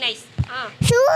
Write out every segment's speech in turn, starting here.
nice. Ah. Shoe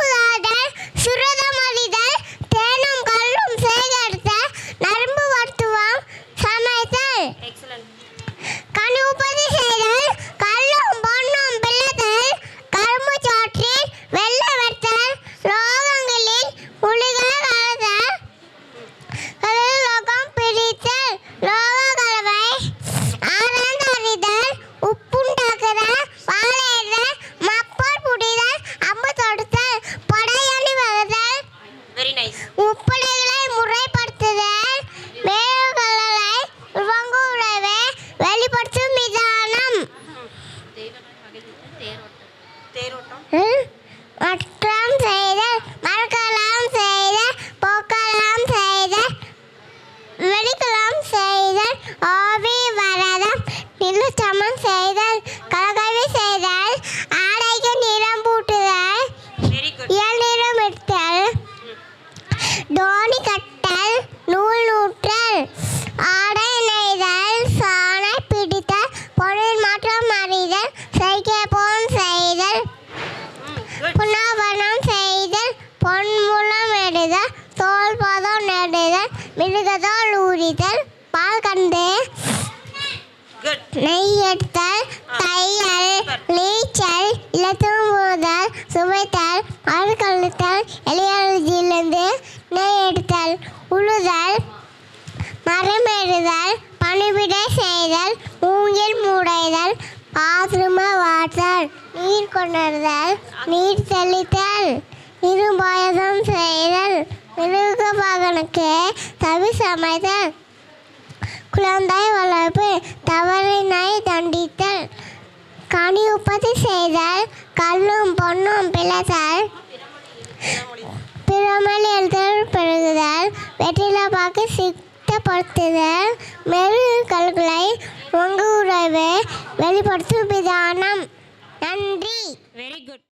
very nice முப்படைகளை முறைப்படுத்துதல் வேறுகளை உருவங்குறவே வெளிப்படுத்தும் விதானம். மற்றம் செய்தல் மறக்கலாம் செய்தல் போக்கலாம் செய்தல் வெளிக்கலாம் செய்தல் ஆவி வரதம் நில்லு சமம் செய்தல் கலகவி செய்தல் ஆடைக்கு நிறம் பூட்டுதல் வெரி குட் இயல் நிறம் எடுத்தல் தோணி கட்டல் நூல் நூற்றல் ஆடை நெய்தல் சாணை பிடித்தல் பொருள் மாற்றம் அறிதல் செய்கை போன் செய்தல் புனவனம் செய்தல் பொன்முலம் எடுதல் தோல் பதம் நெடுதல் மிருகதோல் ஊறிதல் பால் கண்டு நெய் எடுத்தல் தையல் நீச்சல் இலத்துமுதல் சுவைத்தல் அழுக்கழுத்தல் எளிய எலியிலிருந்து நெய் எடுத்தல் உழுதல் மரமெடுதல் பணிவிடை செய்தல் மூங்கில் மூடைதல் பாத்ரூம வாட்டல் நீர் கொணர்தல் நீர் தெளித்தல் இருபாயசம் செய்தல் மிருக மகனுக்கு தவி சமைத்தல் குழந்தை வளர்ப்பு தவறினை தண்டித்தல் கனி உற்பத்தி செய்தல் கல்லும் பொன்னும் பிளத்தல் பிறமல் எழுதல் பெருகுதல் வெற்றில பாக்கு சித்தப்படுத்துதல் வெளிப்படுத்துதல் கல்களை உங்க உறவு வெளிப்படுத்தும் விதானம். நன்றி. Very good